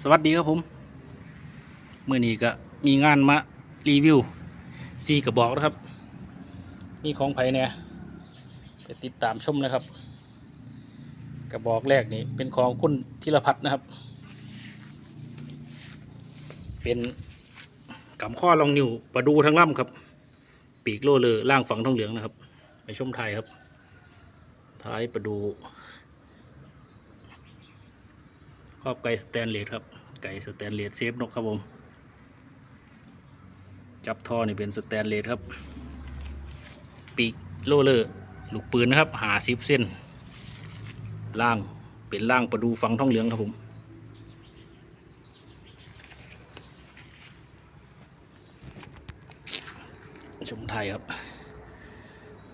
สวัสดีครับผมเมื่อนี้ก็มีงานมารีวิวซีกระบอกนะครับ มีของไผ่เนี่ยไปติดตามชมนะครับ กระบอกแรกนี่เป็นของคุณธีรพัฒน์นะครับ เป็นกำข้อลองนิ้วประดูทั้งล่ำครับ ปีกโลเลอล่างฝังทองเหลืองนะครับ ไปชมไทยครับ ท้ายประดู ครอบไก่สแตนเลสครับ ไก่สแตนเลสเซฟนกครับผมจับท่อนี่เป็นสแตนเลสครับ ปีกโลเลอร์ลูกปืนนะครับหาสิบเส้น ล่างเป็นล่างประดูฝังทองเหลืองครับผมชมไทยครับ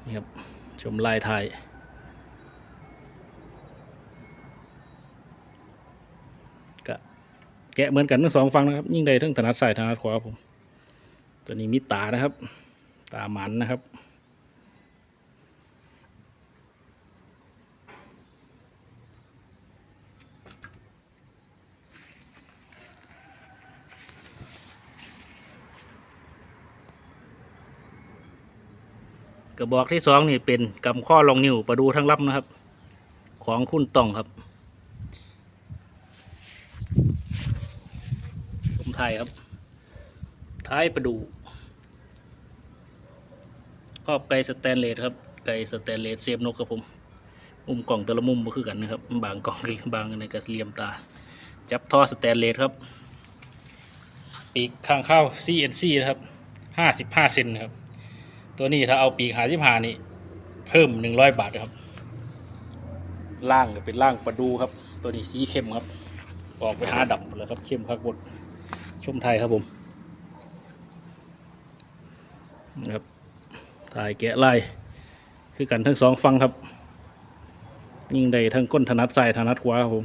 นี่ครับชมลายไทย แกะเหมือนกันทั้งสองฝั่งนะครับ ยิ่งใดทั้งถนัดซ้ายถนัดขวาผม ตัวนี้มีตานะครับ ตาหมันนะครับกระบอกที่สองนี่เป็นกำข้อลองนิ้วประดูทั้งลับนะครับ ของคุณต้องครับ ผม ไทยครับ ท้ายประดูก็ไก่สแตนเลสครับ ไก่สแตนเลสเสียบนกครับผม มุมกล่องแต่ละมุมก็คือกันนะครับ บางกล่องบางในกระเลียมตา จับท่อสแตนเลสครับ ปีกข้างเข้า CNC นะครับห้าสิบห้าเซนนะครับ ตัวนี้ถ้าเอาปีกหาสิบหานี่ เพิ่มหนึ่งร้อยบาทนะครับ ล่างก็เป็นล่างประดูครับ ตัวนี้สีเข้มครับ ออกไปหาดับเลยครับ เข้มครับบด ชมไทยครับผมนะครับถ่ายแกะลายคือกันทั้งสองฟังครับ ยิ่งใดทั้งก้นถนัดซ้ายถนัดขวาครับผม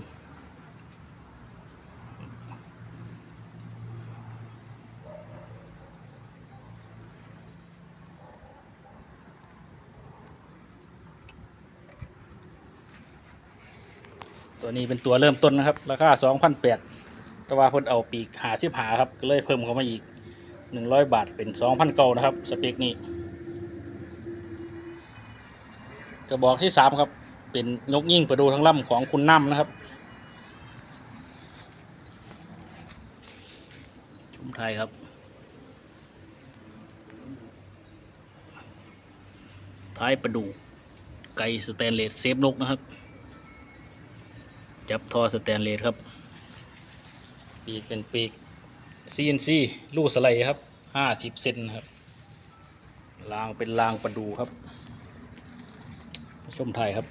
ตัวนี้เป็นตัวเริ่มต้นนะครับ ราคาสองพัน แต่ว่าเพิ่นเอาปีกหาสิบหาครับก็เลยเพิ่มเข้ามาอีกหนึ่งร้อยบาทเป็นสองพันเก้านะครับ สเปคนี้กระบอกที่สามครับ เป็นนกยิ่งประดูทั้งลำของคุณน้ำนะครับชุมไทยครับท้ายประดูไก่สแตนเลสเซฟนกนะครับ จับทอสแตนเลสครับ ปีกเป็นปีก CNC ลู่สไลด์ครับห้าสิบเซนครับรางเป็นรางประดูครับ ชมไทยครับ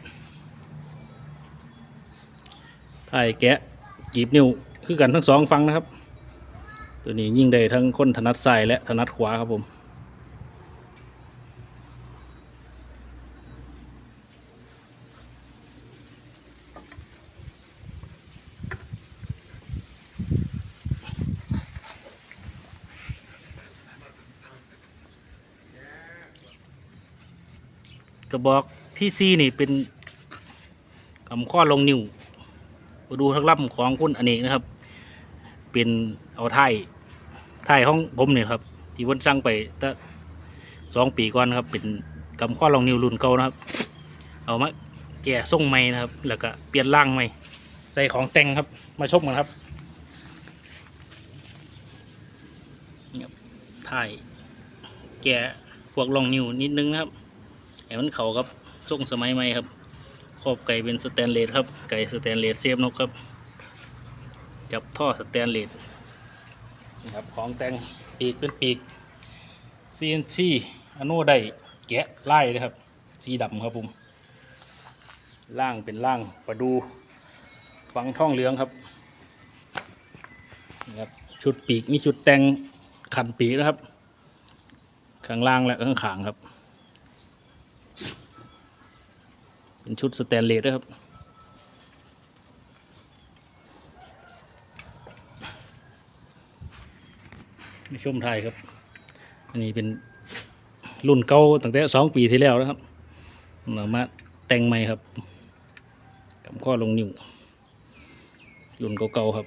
ไทยแกะกีบนิ้วคือกันทั้งสองฟังนะครับ ตัวนี้ยิ่งได้ทั้งคนถนัดซ้ายและถนัดขวาครับผม กระบอกที่ซีนี่เป็นคำข้อลงนิ้วมาดูทั้งลำของคุณอเนกนะครับ เป็นเอาไทยไทยของผมเนี่ยครับ ที่วันสั่งไปตั้งสองปีก่อนครับ เป็นกำข้อลงนิ้วรุ่นเก่านะครับ เอามาแก่ส่งใหม่นะครับ แล้วก็เปลี่ยนร่างใหม่ใส่ของแต่งครับ มาชมกันครับนี่ครับไทยแก่พวกลองนิ้วนิดนึงนะครับ ให้มันเข้ากับทรงสมัยใหม่ครับครอบไก่เป็นสแตนเลสครับ ไก่สแตนเลสเสียบนกครับ จับท่อสแตนเลสนะครับของแต่งปีกเป็นปีก CNC อโนไดแกะไล่นะครับ สีดำครับผมล่างเป็นล่างประดูฟังท่องเหลืองครับนะครับ ชุดปีกมีชุดแต่งขันปีกนะครับ ข้างล่างและข้างขางครับ เป็นชุดสแตนเลสนะครับช่วงไทยครับ อันนี้เป็นรุ่นเก่าตั้งแต่สองปีที่แล้วนะครับเรามาแต่งใหม่ครับกับข้อลงนิ้วรุ่นเก่าๆครับ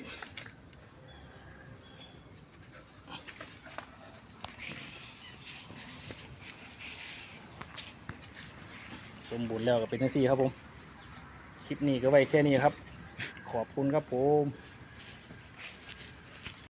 มบูรณ์แล้วก็เป็นทั้งสี่ครับผม คลิปนี้ก็ไว้แค่นี้ครับ ขอบคุณครับผม